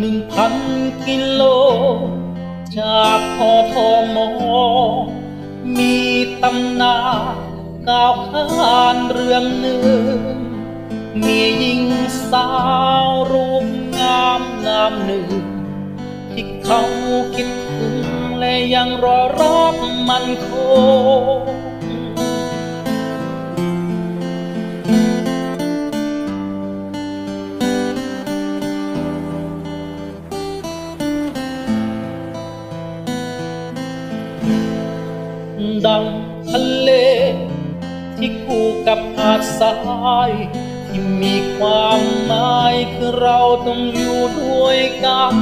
หนึ่งพันกิโล จากพอทอมอ มีตำนานก่าวขานเรื่องหนึ่ง มีหญิงสาวรูปงามนามหนึ่ง ที่เขาคิดถึงและยังรอรักมันคง ดังทะเล ที่คู่กับหาดทรายที่มีความหมายคือเราต้องอยู่ด้วยกัน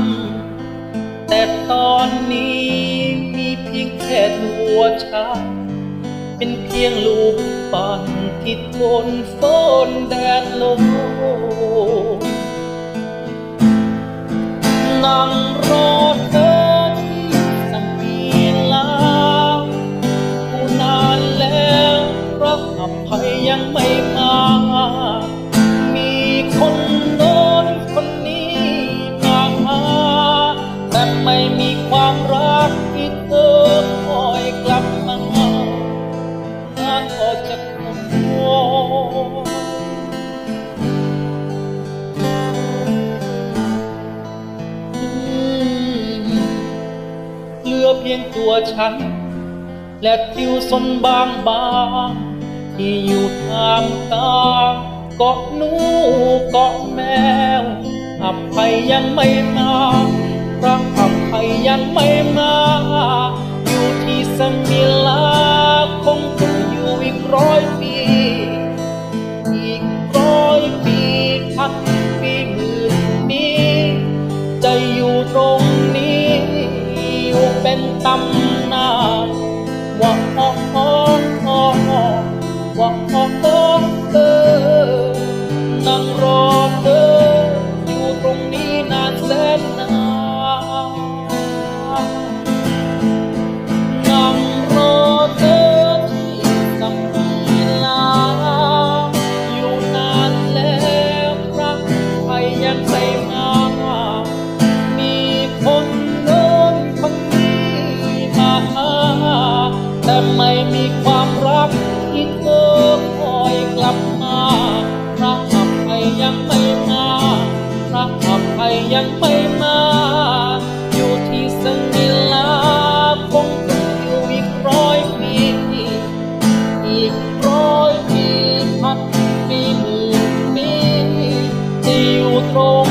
แต่ตอนนี้มีเพียงแค่ตัวฉันเป็นเพียงลูกปั่นที่ทนฝนแดดลมนั่งรอเธอ ตัวฉัน และทิวสนบางบางๆที่อยู่ทามกลางเกาะหนูเกาะแมวอภัยยังไม่มารักอภัยยังไม่มาอยู่ที่สง เป็นตำนานว่าอ๋ออ๋ออ๋อว่าอ๋ออ๋อเอ ไม่มีความรักอีกเธอคอยกลับมารักกลับไปยังไม่มารักกลับไปยังไม่มา อยู่ที่สังนิลาคงต้องอยู่อีกร้อยปีอีกร้อยปีพันปีหมื่นปีที่อยู่ตรง